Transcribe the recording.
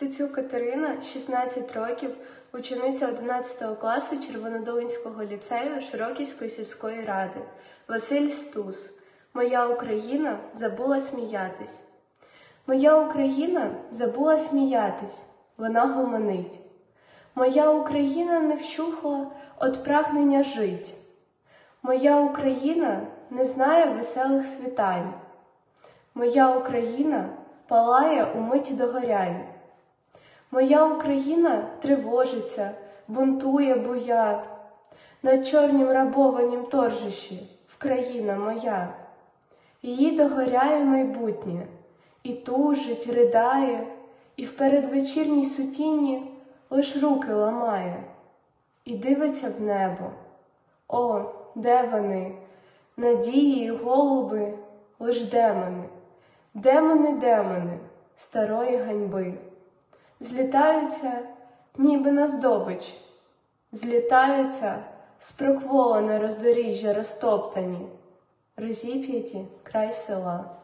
Стецюк Катерина, 16 років, учениця 11 класу Червонодолинського ліцею Широківської сільської ради. Василь Стус. Моя Україна забула сміятись. Моя Україна забула сміятись, вона гомонить. Моя Україна не вщухла от прагнення жить. Моя Україна не знає веселих світань. Моя Україна палає у миті догорянь. Моя Україна тривожиться, бунтує буя. На чорнім рабованім торжищі Вкраїна моя. Її догоряє майбутнє, і тужить, ридає, і в передвечірній сутіні лиш руки ламає, і дивиться в небо. О, де вони? Надії й голуби, лиш демони, демони, демони старої ганьби. Злітаються, ніби на здобич, злітаються з роздоріжжя розтоптані, розіп'яті край села.